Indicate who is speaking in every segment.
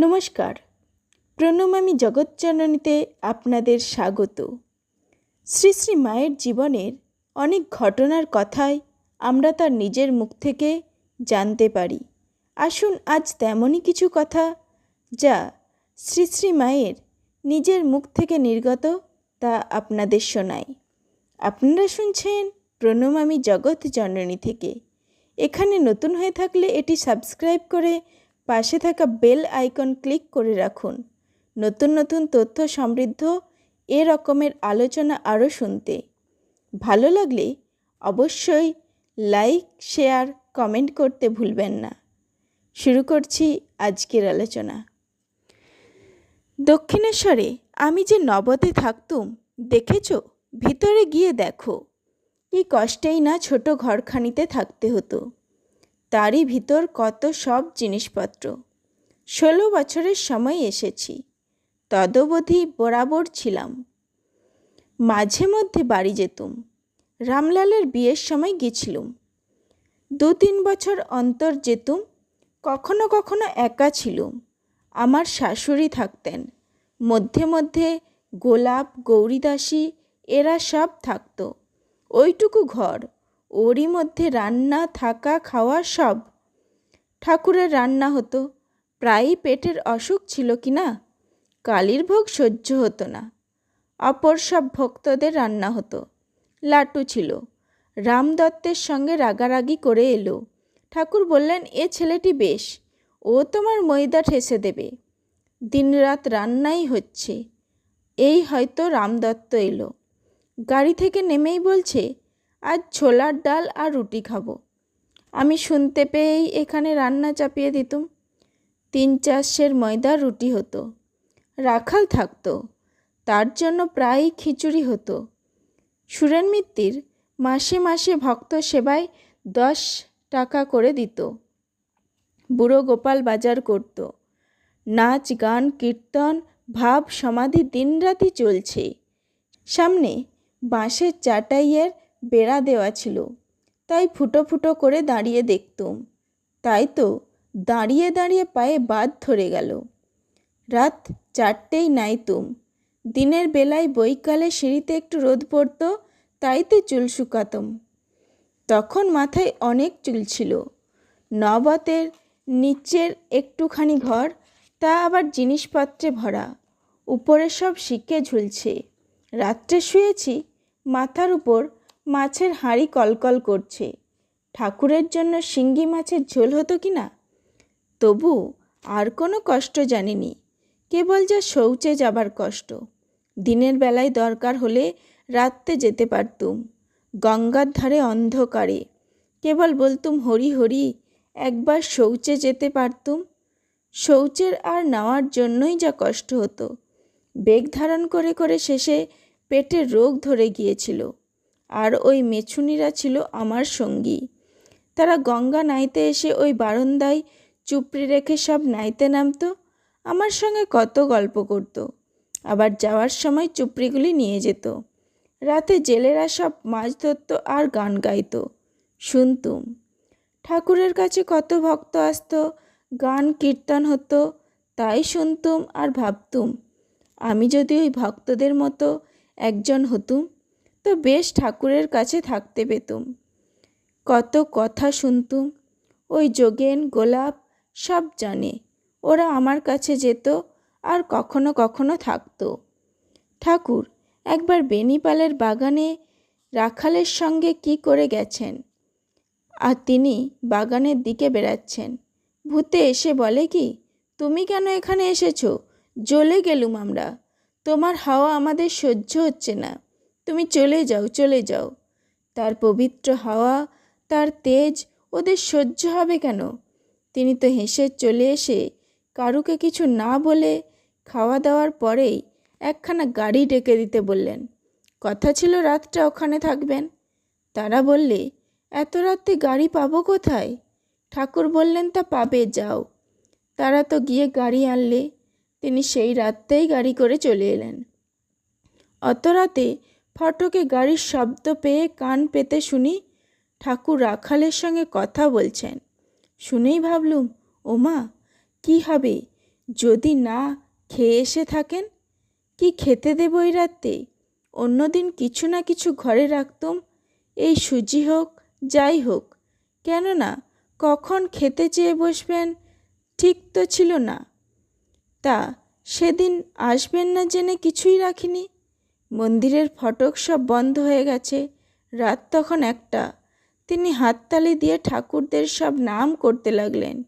Speaker 1: নমস্কার। প্রণমামী জগৎজননীতে আপনাদের স্বাগত। শ্রী শ্রী মায়ের জীবনের অনেক ঘটনার কথাই আমরা তার নিজের মুখ থেকে জানতে পারি। আসুন আজ তেমনই কিছু কথা যা শ্রী শ্রী মায়ের নিজের মুখ থেকে নির্গত তা আপনাদের শোনাই। আপনারা শুনছেন প্রণমামী জগৎ জননী থেকে। এখানে নতুন হয়ে থাকলে এটি সাবস্ক্রাইব করে পাশে থাকা বেল আইকন ক্লিক করে রাখুন। নতুন নতুন তথ্য সমৃদ্ধ, এ রকমের আলোচনা আরও শুনতে। ভালো লাগলে অবশ্যই লাইক, শেয়ার, কমেন্ট করতে ভুলবেন না। শুরু করছি আজকের আলোচনা। দক্ষিণেশ্বরে আমি যে নবতে থাকতুম, দেখেছ? ভিতরে গিয়ে দেখো। কি কষ্টেই না ছোট ঘরখানিতে থাকতে হতো। তারই ভিতর কত সব জিনিসপত্র। ষোলো বছরের সময় এসেছি। তদবধি বরাবর ছিলাম। মাঝে মধ্যে বাড়ি যেতুম। রামলালের বিয়ের সময় গেছিলুম। দু তিন বছর অন্তর যেতুম, কখনো কখনো একা ছিলুম। আমার শাশুড়ি থাকতেন। মধ্যে মধ্যে গোলাপ, গৌরীদাসী, এরা সব থাকতো। ওইটুকু ঘর। ওরই মধ্যে রান্না, থাকা, খাওয়া সব। ঠাকুরের রান্না হতো। প্রায়ই পেটের অসুখ ছিল কি না? কালীর ভোগ সহ্য হতো না। অপর সব ভক্তদের রান্না হতো। লাটু ছিল। রামদত্তের সঙ্গে রাগারাগি করে এলো। ঠাকুর বললেন, এ ছেলেটি বেশ। ও তোমার ময়দা ঠেসে দেবে। দিনরাত রান্নাই হচ্ছে। এই হয়তো রামদত্ত এলো। গাড়ি থেকে নেমেই বলছে আজ ছোলার ডাল আর রুটি খাব। আমি শুনতে পেয়েই এখানে রান্না চাপিয়ে দিতুম। তিন চাষের ময়দার রুটি হতো। রাখাল থাকতো। তার জন্য প্রায়ই খিচুড়ি হতো। সুরেন মিত্তির মাসে মাসে ভক্ত সেবায় দশ টাকা করে দিত। বুড়ো গোপাল বাজার করত। নাচ, গান, কীর্তন, ভাব, সমাধি দিনরাতি চলছে। সামনে বাঁশের চাটাইয়ের বেড়া দেওয়া ছিল। তাই ফুটো ফুটো করে দাঁড়িয়ে দেখতুম। তাই তো দাঁড়িয়ে দাঁড়িয়ে পায়ে বাদ ধরে গেল। রাত চারটেই নাইতুম। দিনের বেলায় বৈকালে সিঁড়িতে একটু রোদ পড়তো, তাইতে চুল শুকাতম। তখন মাথায় অনেক চুল ছিল। নবতের নিচের একটুখানি ঘর, তা আবার জিনিসপত্রে ভরা। উপরে সব শিকে ঝুলছে। রাত্রে শুয়েছি, মাথার উপর মাছের হাঁড়ি কলকল করছে। ঠাকুরের জন্য শিঙ্গি মাছের ঝোল হতো কি না? তবু আর কোনো কষ্ট জানিনি। কেবল যা শৌচে যাবার কষ্ট। দিনের বেলায় দরকার হলে রাত্রে যেতে পারতুম। গঙ্গার ধারে অন্ধকারে। কেবল বলতুম, হরি হরি, একবার শৌচে যেতে পারতুম? শৌচের আর নেওয়ার জন্যই যা কষ্ট হতো। বেগ ধারণ করে করে শেষে পেটে রোগ ধরে গিয়েছিল। আর ওই মেছুনিরা ছিল আমার সঙ্গী। তারা গঙ্গা নাইতে এসে ওই বারান্দায় চুপড়ি রেখে সব নাইতে নামতো, আমার সঙ্গে কত গল্প করত। আবার যাওয়ার সময় চুপড়িগুলি নিয়ে যেত। রাতে জেলেরা সব মাছ ধরত আর গান গাইত। শুনতুম, ঠাকুরের কাছে কত ভক্ত আসতো, গান কীর্তন হতো, তাই শুনতুম আর ভাবতুম, আমি যদি ওই ভক্তদের মতো একজন হতুম তো বেশ ঠাকুরের কাছে থাকতে পেতুম। কত কথা শুনতুম, ওই যোগেন, গোলাপ সব জানে, ওরা আমার কাছে যেত আর কখনো কখনো থাকতো। ঠাকুর, একবার বেনিপালের বাগানে রাখালের সঙ্গে কি করে গেছেন? আর তিনি বাগানের দিকে বেড়াচ্ছেন। ভূতে এসে বলে কি, তুমি কেন এখানে এসেছ? জ্বলে গেলুম আমরা। তোমার হাওয়া আমাদের সহ্য হচ্ছে না। তুমি চলে যাও চলে যাও। তার পবিত্র হাওয়া, তার তেজ ওদের সহ্য হবে কেন? তিনি তো হেসে চলে এসে কারুকে কিছু না বলে খাওয়া দাওয়ার পরেই একখানা গাড়ি ডেকে দিতে বললেন। কথা ছিল রাতটা ওখানে থাকবেন। তারা বললে, এত রাতে গাড়ি পাবো কোথায়? ঠাকুর বললেন, তা পাবে, যাও। তারা তো গিয়ে গাড়ি আনলে। তিনি সেই রাততেই গাড়ি করে চলে এলেন। অত রাতে ফটকে গাড়ির শব্দ পেয়ে কান পেতে শুনি ঠাকুর রাখালের সঙ্গে কথা বলছেন। শুনেই ভাবলুম, ওমা, কি হবে? যদি না খেয়ে এসে থাকেন, কি খেতে দেব ওই রাতে অন্যদিন কিছু না কিছু ঘরে রাখতুম, এই সুজি হোক, যাই হোক। কেননা, কখন খেতে চেয়ে বসবেন, ঠিক তো ছিল না। তা, সেদিন আসবেন না জেনে কিছুই রাখিনি? মন্দিরের ফটক সব বন্ধ হয়ে গেছে। রাত তখন একটা। তিনি হাততালি দিয়ে ঠাকুরদের সব নাম করতে লাগলেন।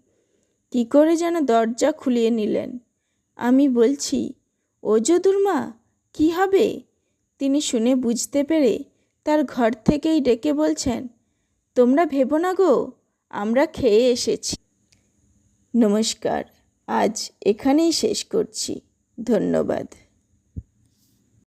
Speaker 1: কি করে যেন দরজা খুলিয়ে নিলেন। আমি বলছি, ও যদুর্মা কি হবে? তিনি শুনে বুঝতে পেরে তার ঘর থেকেই ডেকে বলছেন, তোমরা ভেবো না গো, আমরা খেয়ে এসেছি। নমস্কার, আজ এখানেই শেষ করছি। ধন্যবাদ।